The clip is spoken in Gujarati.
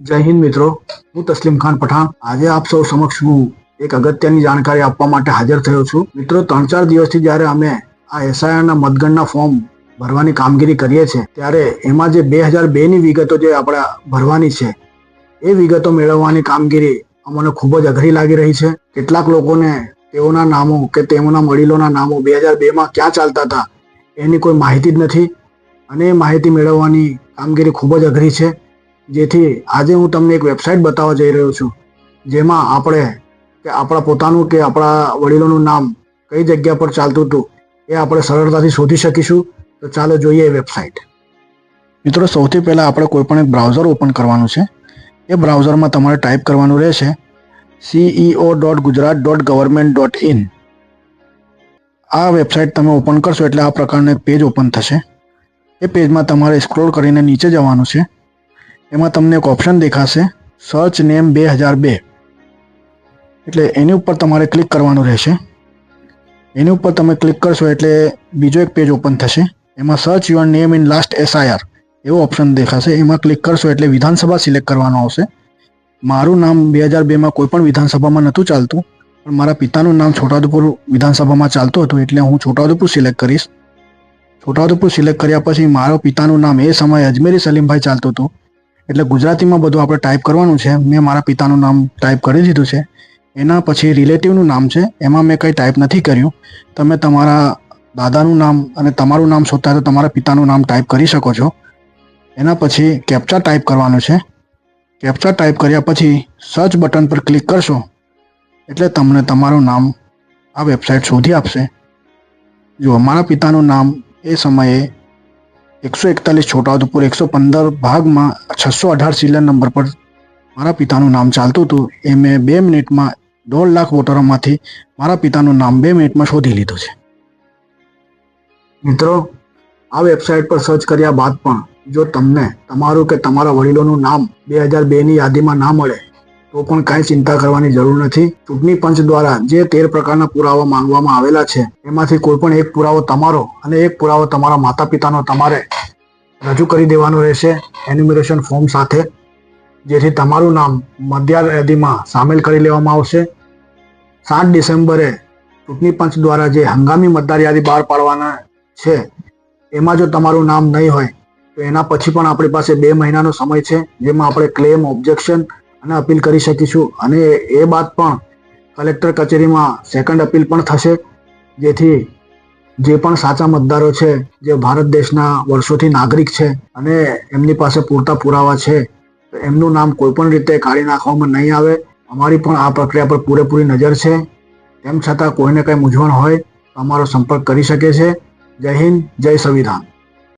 જય હિન્દ મિત્રો, હું તસ્લીમ ખાન પઠાણ. આજે આપ સૌ સમક્ષ હું એક અગત્યની જાણકારી આપવા માટે હાજર થયો છું. મિત્રો ત્રણ ચાર દિવસથી જ્યારે અમે આ એસઆઈઆરના મતગણના ફોર્મ ભરવાની કામગીરી કરીએ છીએ, ત્યારે એમાં જે બે હજાર બેની વિગતો જે આપણે ભરવાની છે, એ વિગતો મેળવવાની કામગીરી અમને ખૂબ જ અઘરી લાગી રહી છે. કેટલાક લોકોને તેઓના નામો કે તેઓના વડીલોના નામો બે હજાર બેમાં ક્યાં ચાલતા હતા એની કોઈ માહિતી જ નથી. અને એ માહિતી મેળવવાની કામગીરી ખૂબ જ અઘરી છે. જેથી આજે હું તમને એક વેબસાઇટ બતાવવા જઈ રહ્યો છું. જેમાં આપણે કે આપણા પોતાનું કે આપણા વડીલોનું નામ કઈ જગ્યા પર ચાલતું હતું એ આપણે સરળતાથી શોધી શકીશું. તો ચાલો જોઈએ એ વેબસાઇટ. મિત્રો, સૌથી પહેલાં આપણે કોઈપણ એક બ્રાઉઝર ઓપન કરવાનું છે. એ બ્રાઉઝરમાં તમારે ટાઈપ કરવાનું રહેશે CEO dot Gujarat dot government dot in. આ વેબસાઇટ તમે ઓપન કરશો એટલે આ પ્રકારનું પેજ ઓપન થશે. એ પેજમાં તમારે સ્ક્રોલ કરીને નીચે જવાનું છે. એમાં તમને એક ઓપ્શન દેખાશે સર્ચ નેમ બે હજાર બે. એટલે એની ઉપર તમારે ક્લિક કરવાનું રહેશે. એની ઉપર તમે ક્લિક કરશો એટલે બીજો એક પેજ ઓપન થશે. એમાં search your name in last SIR એવો ઓપ્શન દેખાશે. એમાં ક્લિક કરશો એટલે વિધાનસભા સિલેક્ટ કરવાનું આવશે. મારું નામ બે હજાર બેમાં કોઈ પણ વિધાનસભામાં નહોતું ચાલતું. પણ મારા પિતાનું નામ છોટાઉદેપુર વિધાનસભામાં ચાલતું હતું એટલે હું છોટાઉદેપુર સિલેક્ટ કરીશ. છોટાઉદેપુર સિલેક્ટ કર્યા પછી મારો પિતાનું નામ એ સમયે અજમેરી સલીમભાઈ ચાલતું હતું. એટલે ગુજરાતીમાં બધું આપણે ટાઈપ કરવાનું છે. મેં મારા પિતાનું નામ ટાઈપ કરી દીધું છે. એના પછી રિલેટિવનું નામ છે. એમાં મેં કંઈ ટાઈપ નથી કર્યું. તમે તમારા દાદાનું નામ અને તમારું નામ શોધતા તો તમારા પિતાનું નામ ટાઈપ કરી શકો છો. એના પછી કેપ્ચા ટાઈપ કરવાનું છે. કેપ્ચા ટાઈપ કર્યા પછી સર્ચ બટન પર ક્લિક કરશો. એટલે તમને તમારું નામ આ વેબસાઇટ શોધી આપશે. જો મારા પિતાનું નામ એ સમયે એકસો એકતાલીસ છોટાઉદેપુર એકસો પંદર ભાગમાં છસો અઢાર સિલિયર નંબર પર મારા પિતાનું નામ ચાલતું હતું, એ મેં બે મિનિટમાં દોઢ લાખ વોટરોમાંથી મારા પિતાનું નામ બે મિનિટમાં શોધી લીધું છે. મિત્રો, આ વેબસાઇટ પર સર્ચ કર્યા બાદ પણ જો તમને તમારું કે તમારા વડીલોનું નામ બે હજાર બેની યાદીમાં ના મળે તો પણ કાંઈ ચિંતા કરવાની જરૂર નથી. ચૂંટણી પંચ દ્વારા જે તેર પ્રકારના પુરાવા માંગવામાં આવેલા છે, એમાંથી કોઈ પણ એક પુરાવો તમારો અને એક પુરાવો તમારા માતા પિતાનો તમારે રજૂ કરી દેવાનો રહેશે. એન્યુમરેશન ફોર્મ સાથે, જેથી તમારું નામ મતદાર યાદીમાં સામેલ કરી લેવામાં આવશે. સાત ડિસેમ્બરે ચૂંટણી પંચ દ્વારા જે હંગામી મતદાર યાદી બહાર પાડવાના છે, એમાં જો તમારું નામ નહીં હોય, તો એના પછી પણ આપણી પાસે બે મહિનાનો સમય છે, જેમાં આપણે ક્લેમ ઓબ્જેક્શન અને અપીલ કરી શકીશું. અને એ બાદ પણ કલેક્ટર કચેરીમાં સેકન્ડ અપીલ પણ થશે, જેથી જે પણ સાચા મતદારો છે, જે ભારત દેશના વર્ષોથી નાગરિક છે અને એમની પાસે પૂરતા પુરાવા છે એમનું નામ કોઈ પણ રીતે કાઢી નાખવામાં નહીં આવે. અમારી પણ આ પ્રક્રિયા પર પૂરેપૂરી નજર છે. તેમ છતાં કોઈને કંઈ મૂંઝવણ હોય તો અમારો સંપર્ક કરી શકે છે. જય હિન્દ, જય સંવિધાન.